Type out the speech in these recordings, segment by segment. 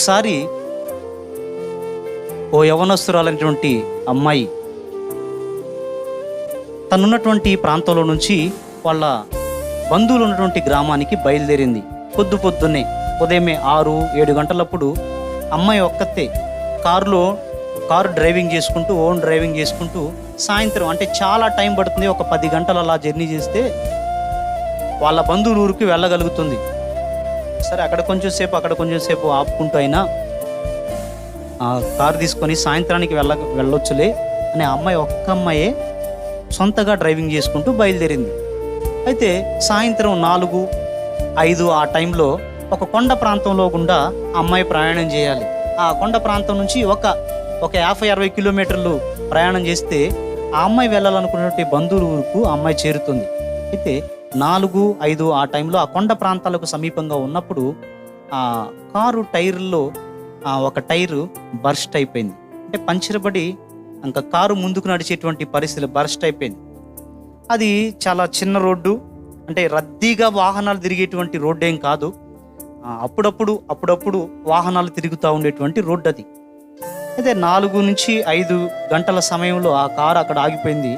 ఒకసారి ఓ యవనస్తురాలైనటువంటి అమ్మాయి తనున్నటువంటి ప్రాంతంలో నుంచి వాళ్ళ బంధువులు ఉన్నటువంటి గ్రామానికి బయలుదేరింది. పొద్దు పొద్దున్నే ఉదయమే ఆరు ఏడు గంటలప్పుడు అమ్మాయి ఒక్కతే కారులో కారు డ్రైవింగ్ చేసుకుంటూ ఓన్ డ్రైవింగ్ చేసుకుంటూ సాయంత్రం అంటే చాలా టైం పడుతుంది ఒక పది గంటలు అలా జర్నీ చేస్తే వాళ్ళ బంధువుల ఊరికి వెళ్ళగలుగుతుంది. సరే అక్కడ కొంచెం సేపు అక్కడ కొంచెం సేపు ఆపుకుంటూ అయినా ఆ కారు తీసుకొని సాయంత్రానికి వెళ్ళ వెళ్ళొచ్చులే అనే అమ్మాయి ఒక్క అమ్మాయే సొంతగా డ్రైవింగ్ చేసుకుంటూ బయలుదేరింది. అయితే సాయంత్రం నాలుగు ఐదు ఆ టైంలో ఒక కొండ ప్రాంతంలో గుండా అమ్మాయి ప్రయాణం చేయాలి. ఆ కొండ ప్రాంతం నుంచి ఒక ఒక యాభై అరవై కిలోమీటర్లు ప్రయాణం చేస్తే ఆ అమ్మాయి వెళ్ళాలనుకున్నటువంటి బంధువుల ఊరుకు ఆ అమ్మాయి చేరుతుంది. అయితే నాలుగు ఐదు ఆ టైంలో ఆ కొండ ప్రాంతాలకు సమీపంగా ఉన్నప్పుడు ఆ కారు టైర్లో ఒక టైరు బర్స్ట్ అయిపోయింది. అంటే పడి ఇంకా కారు ముందుకు నడిచేటువంటి పరిస్థితి బర్స్ట్ అయిపోయింది. అది చాలా చిన్న రోడ్డు అంటే రద్దీగా వాహనాలు తిరిగేటువంటి రోడ్డు ఏం కాదు అప్పుడప్పుడు అప్పుడప్పుడు వాహనాలు తిరుగుతూ ఉండేటువంటి రోడ్డు అది. అయితే నాలుగు నుంచి ఐదు గంటల సమయంలో ఆ కారు అక్కడ ఆగిపోయింది.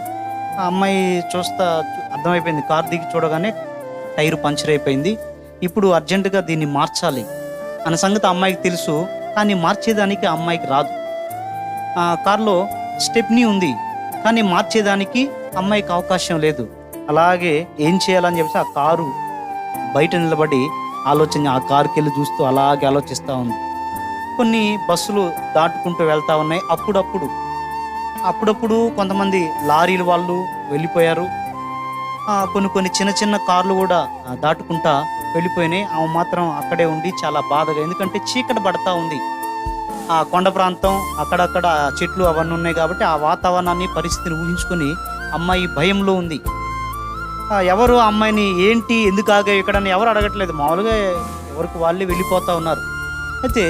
ఆ అమ్మాయి చూస్తా అర్థమైపోయింది. కారు దిగి చూడగానే టైరు పంచర్ అయిపోయింది. ఇప్పుడు అర్జెంటుగా దీన్ని మార్చాలి అన్న సంగతి అమ్మాయికి తెలుసు కానీ మార్చేదానికి ఆ అమ్మాయికి రాదు. ఆ కారులో స్టెప్నీ ఉంది కానీ మార్చేదానికి అమ్మాయికి అవకాశం లేదు. అలాగే ఏం చేయాలని చెప్పేసి ఆ కారు బయట నిలబడి ఆలోచన ఆ కారుకి వెళ్ళి చూస్తూ అలాగే ఆలోచిస్తూ ఉంది. కొన్ని బస్సులు దాటుకుంటూ వెళ్తూ ఉన్నాయి. అప్పుడప్పుడు అప్పుడప్పుడు కొంతమంది లారీల వాళ్ళు వెళ్ళిపోయారు. కొన్ని కొన్ని చిన్న చిన్న కార్లు కూడా దాటుకుంటా వెళ్ళిపోయినాయి. ఆమె మాత్రం అక్కడే ఉండి చాలా బాధగా ఎందుకంటే చీకటి పడతా ఉంది. ఆ కొండ ప్రాంతం అక్కడక్కడ చెట్లు అవన్నీ ఉన్నాయి కాబట్టి ఆ వాతావరణాన్ని పరిస్థితిని ఊహించుకొని అమ్మాయి భయంలో ఉంది. ఎవరు అమ్మాయిని ఏంటి ఎందుకు ఆగా ఇక్కడ అని ఎవరు అడగట్లేదు. మామూలుగా ఎవరికి వాళ్ళే వెళ్ళిపోతా ఉన్నారు. అయితే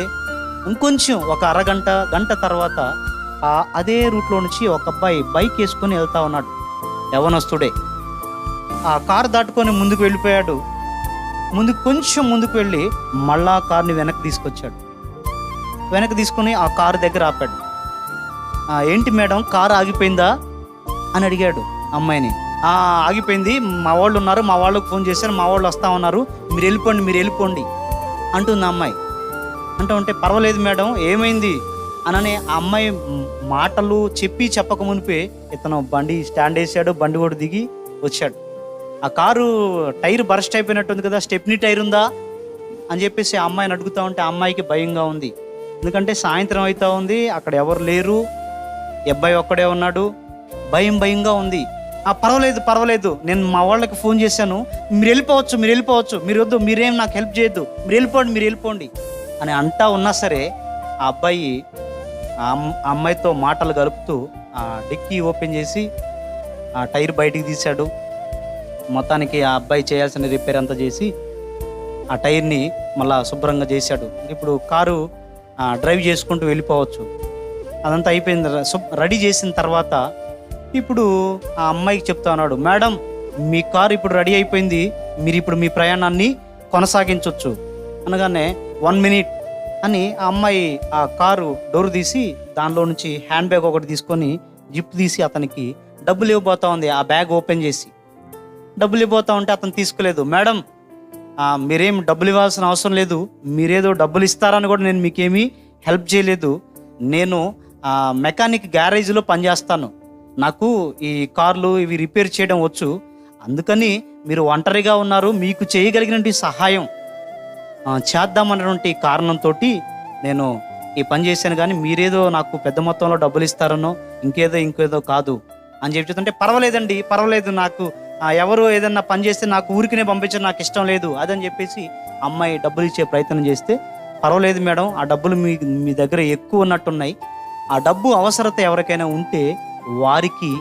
ఇంకొంచెం ఒక అరగంట గంట తర్వాత అదే రూట్లో నుంచి ఒక అబ్బాయి బైక్ వేసుకొని వెళ్తా ఉన్నాడు. యవనస్తుడే. ఆ కారు దాటుకొని ముందుకు వెళ్ళిపోయాడు. ముందు కొంచెం ముందుకు వెళ్ళి మళ్ళా కార్ని వెనక్కి తీసుకొచ్చాడు. వెనక్కి తీసుకొని ఆ కారు దగ్గర ఆపాడు. ఏంటి మేడం కారు ఆగిపోయిందా? అని అడిగాడు అమ్మాయిని. ఆగిపోయింది. మా వాళ్ళు ఉన్నారు మా వాళ్ళకి ఫోన్ చేశారు మా వాళ్ళు వస్తా ఉన్నారు. మీరు వెళ్ళిపోండి మీరు వెళ్ళిపోండి అంటుంది అమ్మాయి. అంటూ ఉంటే పర్వాలేదు మేడం ఏమైంది? అనని ఆ అమ్మాయి మాటలు చెప్పి చెప్పక మునిపే ఇతను బండి స్టాండ్ వేసాడు బండి కూడా దిగి వచ్చాడు. ఆ కారు టైర్ బరస్ట్ అయిపోయినట్టుంది కదా స్టెప్నీ టైర్ ఉందా? అని చెప్పేసి ఆ అమ్మాయిని అడుగుతా ఉంటే ఆ అమ్మాయికి భయంగా ఉంది. ఎందుకంటే సాయంత్రం అవుతా ఉంది అక్కడ ఎవరు లేరు అబ్బాయి ఒక్కడే ఉన్నాడు భయం భయంగా ఉంది. ఆ పర్వాలేదు పర్వాలేదు నేను మా వాళ్ళకి ఫోన్ చేశాను. మీరు వెళ్ళిపోవచ్చు మీరు వెళ్ళిపోవచ్చు మీరు వద్దు మీరేం నాకు హెల్ప్ చేయొద్దు మీరు వెళ్ళిపోండి మీరు వెళ్ళిపోండి అని అంటా ఉన్నా సరే ఆ అబ్బాయి ఆ అమ్మాయితో మాటలు కలుపుతూ ఆ డిక్కీ ఓపెన్ చేసి ఆ టైర్ బయటికి తీశాడు. మొత్తానికి ఆ అబ్బాయి చేయాల్సిన రిపేర్ అంతా చేసి ఆ టైర్ని మళ్ళా శుభ్రంగా చేశాడు. ఇప్పుడు కారు డ్రైవ్ చేసుకుంటూ వెళ్ళిపోవచ్చు. అదంతా అయిపోయింది. రెడీ చేసిన తర్వాత ఇప్పుడు ఆ అమ్మాయికి చెప్తా ఉన్నాడు మేడం మీ కారు ఇప్పుడు రెడీ అయిపోయింది. మీరు ఇప్పుడు మీ ప్రయాణాన్ని కొనసాగించవచ్చు అనగానే వన్ మినిట్ అని ఆ అమ్మాయి ఆ కారు డోర్ తీసి దానిలో నుంచి హ్యాండ్ బ్యాగ్ ఒకటి తీసుకొని జిప్ తీసి అతనికి డబ్బులు ఇవ్వబోతా ఉంది. ఆ బ్యాగ్ ఓపెన్ చేసి. డబ్బులు ఇవ్వబోతా ఉంటే అతను తీసుకోలేదు. మేడం మీరేం డబ్బులు ఇవ్వాల్సిన అవసరం లేదు. మీరేదో డబ్బులు ఇస్తారని కూడా నేను మీకేమీ హెల్ప్ చేయలేదు. నేను మెకానిక్ గ్యారేజ్లో పనిచేస్తాను. నాకు ఈ కార్లు ఇవి రిపేర్ చేయడం వచ్చు. అందుకని మీరు ఒంటరిగా ఉన్నారు. మీకు చేయగలిగినటువంటి సహాయం చేద్దామన్నటువంటి కారణంతో నేను ఈ పని చేశాను. కానీ మీరేదో నాకు పెద్ద మొత్తంలో డబ్బులు ఇస్తారనో ఇంకేదో ఇంకేదో కాదు అని చెప్పి చెప్తుంటే పర్వాలేదండి పర్వాలేదు. నాకు ఎవరు ఏదన్నా పని చేస్తే నాకు ఊరికినే పంపించడం నాకు ఇష్టం లేదు అదని చెప్పేసి అమ్మాయి డబ్బులు ఇచ్చే ప్రయత్నం చేస్తే పర్వాలేదు మేడం ఆ డబ్బులు మీ మీ దగ్గర ఎక్కువ ఉన్నట్టున్నాయి. ఆ డబ్బు అవసరత ఎవరికైనా ఉంటే వారికి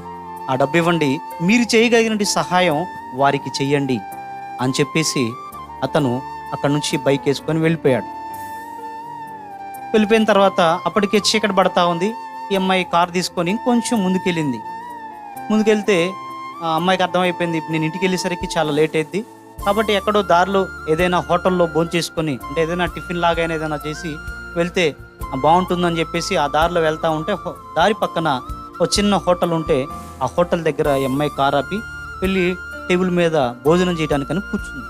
ఆ డబ్బు ఇవ్వండి. మీరు చేయగలిగిన సహాయం వారికి చెయ్యండి. అని చెప్పేసి అతను అక్కడి నుంచి బైక్ వేసుకొని వెళ్ళిపోయాడు. వెళ్ళిపోయిన తర్వాత అప్పటికే చీకటి పడతా ఉంది. ఈ అమ్మాయి కార్ తీసుకొని ఇంకొంచెం ముందుకెళ్ళింది. ముందుకెళ్తే ఆ అమ్మాయికి అర్థమైపోయింది. నేను ఇంటికి వెళ్ళేసరికి చాలా లేట్ అయింది కాబట్టి ఎక్కడో దారిలో ఏదైనా హోటల్లో భోంచేసుకొని అంటే ఏదైనా టిఫిన్ లాగా ఏదైనా చేసి వెళ్తే బాగుంటుందని చెప్పేసి ఆ దారిలో వెళ్తా ఉంటే దారి పక్కన ఒక చిన్న హోటల్ ఉంటే ఆ హోటల్ దగ్గర ఈ అమ్మాయి కార్ ఆపి వెళ్ళి టేబుల్ మీద భోజనం చేయడానికని కూర్చుంది.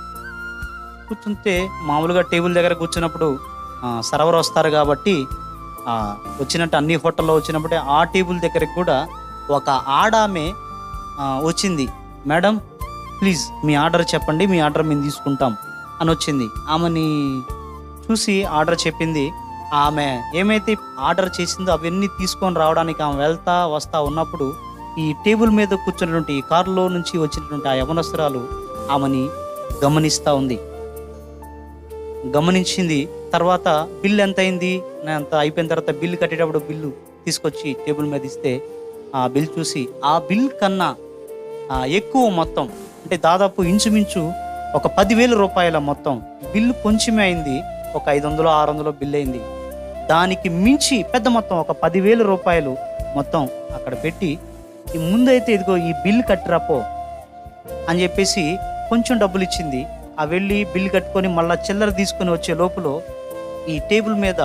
కూర్చుంటే మామూలుగా టేబుల్ దగ్గర కూర్చున్నప్పుడు సర్వర్ వస్తారు కాబట్టి వచ్చినట్టు అన్ని హోటల్లో వచ్చినప్పుడే ఆ టేబుల్ దగ్గరికి కూడా ఒక ఆడామే వచ్చింది. మేడం ప్లీజ్ మీ ఆర్డర్ చెప్పండి మీ ఆర్డర్ మేము తీసుకుంటాం అని వచ్చింది. ఆమెని చూసి ఆర్డర్ చెప్పింది. ఆమె ఏమైతే ఆర్డర్ చేసిందో అవన్నీ తీసుకొని రావడానికి ఆమె వెళ్తా వస్తా ఉన్నప్పుడు ఈ టేబుల్ మీద కూర్చున్నటువంటి ఈ కారులో నుంచి వచ్చినటువంటి ఆ యవనస్తురాలు ఆమెని గమనిస్తూ ఉంది. గమనించింది. తర్వాత బిల్ ఎంత అయింది నేను అంత అయిపోయిన తర్వాత బిల్లు కట్టేటప్పుడు బిల్లు తీసుకొచ్చి టేబుల్ మీద ఇస్తే ఆ బిల్ చూసి ఆ బిల్ కన్నా ఎక్కువ మొత్తం అంటే దాదాపు ఇంచుమించు ఒక పదివేల రూపాయల మొత్తం బిల్లు కొంచెమే అయింది. ఒక ఐదు వందలు ఆరు వందలు బిల్ అయింది. దానికి మించి పెద్ద మొత్తం ఒక పదివేల రూపాయలు మొత్తం అక్కడ పెట్టి ఈ ముందైతే ఇదిగో ఈ బిల్ కట్టిరాపో అని చెప్పేసి కొంచెం డబ్బులు ఇచ్చింది. ఆ వెళ్ళి బిల్ కట్టుకొని మళ్ళీ చిల్లర తీసుకొని వచ్చే లోపల ఈ టేబుల్ మీద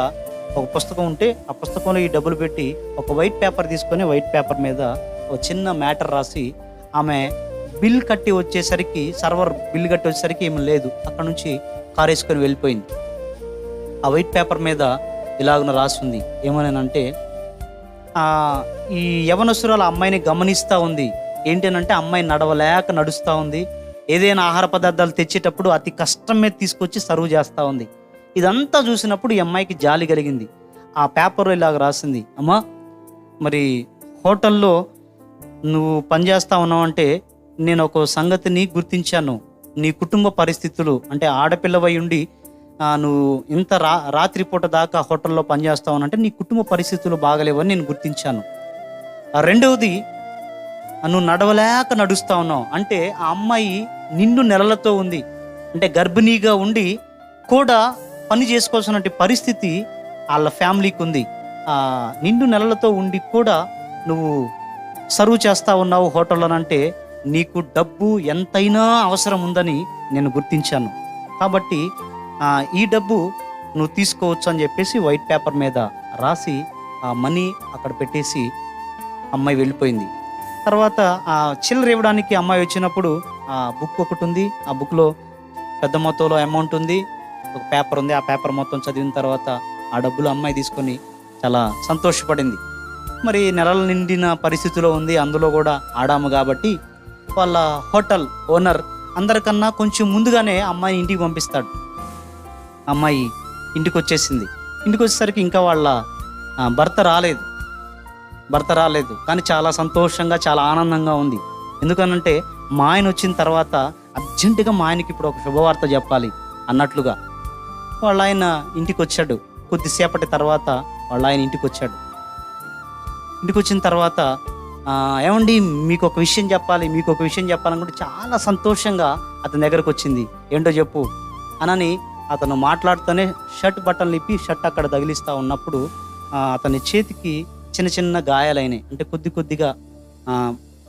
ఒక పుస్తకం ఉంటే ఆ పుస్తకంలో ఈ డబ్బులు పెట్టి ఒక వైట్ పేపర్ తీసుకొని వైట్ పేపర్ మీద ఒక చిన్న మ్యాటర్ రాసి ఆమె బిల్ కట్టి వచ్చేసరికి సర్వర్ బిల్ కట్టి వచ్చేసరికి ఏమి లేదు. అక్కడ నుంచి కార్ వేసుకొని వెళ్ళిపోయింది. ఆ వైట్ పేపర్ మీద ఇలాగున రాసింది ఏమనంటే ఈ యవనసురాలు ఆ అమ్మాయిని గమనిస్తూ ఉంది. ఏంటనంటే అమ్మాయి నడవలేక నడుస్తూ ఉంది. ఏదైనా ఆహార పదార్థాలు తెచ్చేటప్పుడు అతి కష్టం మీద తీసుకొచ్చి సర్వ్ చేస్తూ ఉంది. ఇదంతా చూసినప్పుడు ఈ అమ్మాయికి జాలి కలిగింది. ఆ పేపర్ ఇలాగ రాసింది అమ్మా మరి హోటల్లో నువ్వు పనిచేస్తా ఉన్నావంటే నేను ఒక సంగతిని గుర్తించాను. నీ కుటుంబ పరిస్థితులు అంటే ఆడపిల్లవై ఉండి నువ్వు ఇంత రా రాత్రిపూట దాకా హోటల్లో పనిచేస్తావు అంటే నీ కుటుంబ పరిస్థితులు బాగలేవని నేను గుర్తించాను. రెండవది నువ్వు నడవలేక నడుస్తా ఉన్నావు అంటే ఆ అమ్మాయి నిండు నెలలతో ఉంది అంటే గర్భిణీగా ఉండి కూడా పని చేసుకోవాల్సిన పరిస్థితి వాళ్ళ ఫ్యామిలీకి ఉంది. నిండు నెలలతో ఉండి కూడా నువ్వు సర్వ్ చేస్తా ఉన్నావు హోటల్లోనంటే నీకు డబ్బు ఎంతైనా అవసరం ఉందని నేను గుర్తించాను. కాబట్టి ఈ డబ్బు నువ్వు తీసుకోవచ్చు అని చెప్పేసి వైట్ పేపర్ మీద రాసి ఆ మనీ అక్కడ పెట్టేసి అమ్మాయి వెళ్ళిపోయింది. తర్వాత ఆ చిల్లర ఇవ్వడానికి అమ్మాయి వచ్చినప్పుడు ఆ బుక్ ఒకటి ఉంది. ఆ బుక్లో పెద్ద మొత్తంలో అమౌంట్ ఉంది. ఒక పేపర్ ఉంది. ఆ పేపర్ మొత్తం చదివిన తర్వాత ఆ డబ్బులు అమ్మాయి తీసుకొని చాలా సంతోషపడింది. మరి నెలల నిండిన పరిస్థితిలో ఉంది. అందులో కూడా ఆడాము కాబట్టి వాళ్ళ హోటల్ ఓనర్ అందరికన్నా కొంచెం ముందుగానే అమ్మాయి ఇంటికి పంపిస్తాడు. అమ్మాయి ఇంటికి వచ్చేసింది ఇంటికి వచ్చేసరికి ఇంకా వాళ్ళ భర్త రాలేదు. భర్త రాలేదు. కానీ చాలా సంతోషంగా చాలా ఆనందంగా ఉంది. ఎందుకనంటే మా ఆయన వచ్చిన తర్వాత అర్జెంటుగా మా ఆయనకి ఇప్పుడు ఒక శుభవార్త చెప్పాలి అన్నట్లుగా. వాళ్ళ ఆయన ఇంటికి వచ్చాడు కొద్దిసేపటి తర్వాత వాళ్ళ ఆయన ఇంటికి వచ్చాడు ఇంటికి వచ్చిన తర్వాత ఏమండి మీకు ఒక విషయం చెప్పాలి మీకు ఒక విషయం చెప్పాలనుకుంటే చాలా సంతోషంగా అతని దగ్గరకు వచ్చింది ఏంటో చెప్పు. అనని అతను మాట్లాడుతూనే షర్ట్ బట్టలు ఇప్పి షర్ట్ అక్కడ తగిలిస్తూ ఉన్నప్పుడు అతని చేతికి చిన్న చిన్న గాయాలైనాయి. అంటే కొద్ది కొద్దిగా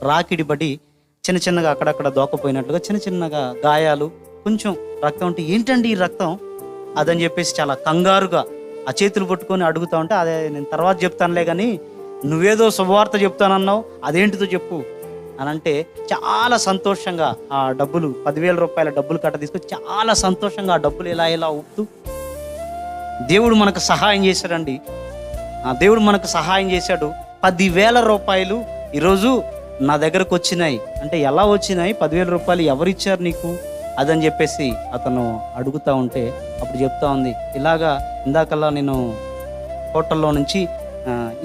రాకిడి పడి చిన్న చిన్నగా అక్కడక్కడ దోకపోయినట్లుగా చిన్న చిన్నగా గాయాలు కొంచెం రక్తం అంటే ఏంటండి ఈ రక్తం? అదని చెప్పేసి చాలా కంగారుగా ఆ చేతులు పట్టుకొని అడుగుతా ఉంటే అదే నేను తర్వాత చెప్తానులే కానీ నువ్వేదో శుభవార్త చెప్తానన్నావు అదేంటిదో చెప్పు. అని అంటే చాలా సంతోషంగా ఆ డబ్బులు పదివేల రూపాయల డబ్బులు కట్ట తీసుకొని చాలా సంతోషంగా ఆ డబ్బులు ఎలా ఎలా ఊపుతూ దేవుడు మనకు సహాయం చేశాడండి. ఆ దేవుడు మనకు సహాయం చేశాడు. పదివేల రూపాయలు ఈరోజు నా దగ్గరకు వచ్చినాయి. అంటే ఎలా వచ్చినాయి? పదివేల రూపాయలు ఎవరిచ్చారు నీకు? అదని చెప్పేసి అతను అడుగుతా ఉంటే అప్పుడు చెప్తా ఉంది ఇలాగా ఇందాకల్లా నేను హోటల్లో నుంచి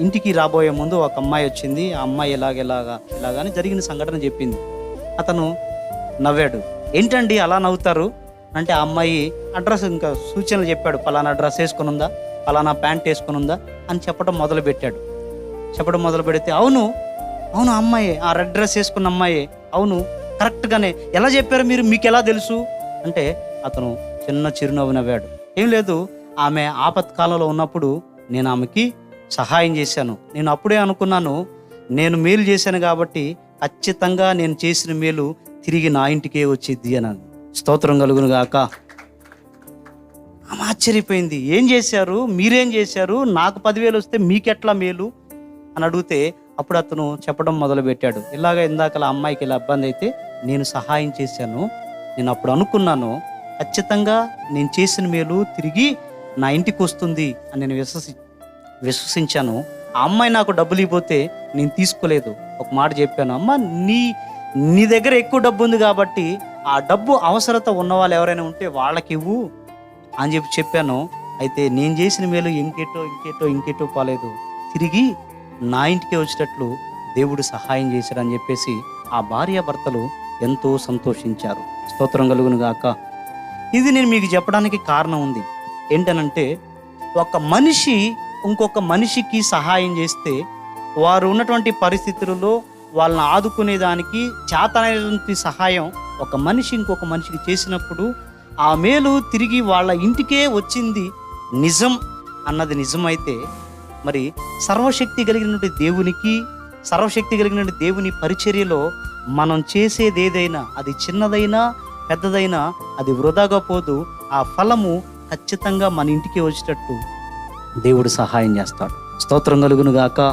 ఇంటికి రాబోయే ముందు ఒక అమ్మాయి వచ్చింది ఆ అమ్మాయి ఇలాగ ఇలాగా ఇలాగని జరిగిన సంఘటన చెప్పింది. అతను నవ్వాడు ఏంటండి అలా నవ్వుతారు? అంటే ఆ అమ్మాయి అడ్రస్ ఇంకా సూచనలు చెప్పాడు పలానా డ్రెస్ వేసుకుని ఉందా పలానా ప్యాంట్ వేసుకుని ఉందా అని చెప్పడం మొదలు పెట్టాడు చెప్పడం మొదలు పెడితే అవును అవును అమ్మాయి ఆ రెడ్ డ్రెస్ వేసుకున్న అమ్మాయి అవును కరెక్ట్గానే ఎలా చెప్పారు మీరు? మీకు ఎలా తెలుసు? అంటే అతను చిన్న చిరునవ్వు నవ్వాడు. ఏం లేదు ఆమె ఆపత్కాలంలో ఉన్నప్పుడు నేను ఆమెకి సహాయం చేశాను. నేను అప్పుడే అనుకున్నాను నేను మేలు చేశాను కాబట్టి ఖచ్చితంగా నేను చేసిన మేలు తిరిగి నా ఇంటికే వచ్చిద్ది అని స్తోత్రం కలుగును గాక. ఆమె ఆశ్చర్యపోయింది. ఏం చేశారు? మీరేం చేశారు? నాకు పదివేలు వస్తే మీకెట్లా మేలు? అని అడిగితే అప్పుడు అతను చెప్పడం మొదలుపెట్టాడు. ఇలాగ ఇందాకలా అమ్మాయికి ఇలా ఇబ్బంది అయితే నేను సహాయం చేశాను. నేను అప్పుడు అనుకున్నాను ఖచ్చితంగా నేను చేసిన మేలు తిరిగి నా ఇంటికి వస్తుంది అని నేను విశ్వసి విశ్వసించాను. ఆ అమ్మాయి నాకు డబ్బులు ఇవ్వతే నేను తీసుకోలేదు. ఒక మాట చెప్పాను అమ్మ నీ నీ దగ్గర ఎక్కువ డబ్బు ఉంది కాబట్టి ఆ డబ్బు అవసరత ఉన్న వాళ్ళు ఎవరైనా ఉంటే వాళ్ళకి ఇవ్వు అని చెప్పి చెప్పాను. అయితే నేను చేసిన మేలు ఇంకేటో ఇంకేటో ఇంకేటో పోలేదు. తిరిగి నా ఇంటికి వచ్చేటట్లు దేవుడు సహాయం చేశాడని చెప్పేసి ఆ భార్యాభర్తలు ఎంతో సంతోషించారు. స్తోత్రం కలుగును గాక. ఇది నేను మీకు చెప్పడానికి కారణం ఉంది. ఏంటనంటే ఒక మనిషి ఇంకొక మనిషికి సహాయం చేస్తే వారు ఉన్నటువంటి పరిస్థితులలో వాళ్ళని ఆదుకునే దానికి చేతనైనటువంటి సహాయం ఒక మనిషి ఇంకొక మనిషికి చేసినప్పుడు ఆ మేలు తిరిగి వాళ్ళ ఇంటికే వచ్చింది నిజం అన్నది నిజమైతే మరి సర్వశక్తి కలిగినటువంటి దేవునికి సర్వశక్తి కలిగినటువంటి దేవుని పరిచర్యలో మనం చేసేది ఏదైనా అది చిన్నదైనా పెద్దదైనా అది వృధాగా పోదు ఆ ఫలము ఖచ్చితంగా మన ఇంటికి వచ్చేటట్టు దేవుడు సహాయం చేస్తాడు. స్తోత్రం కలుగును గాక.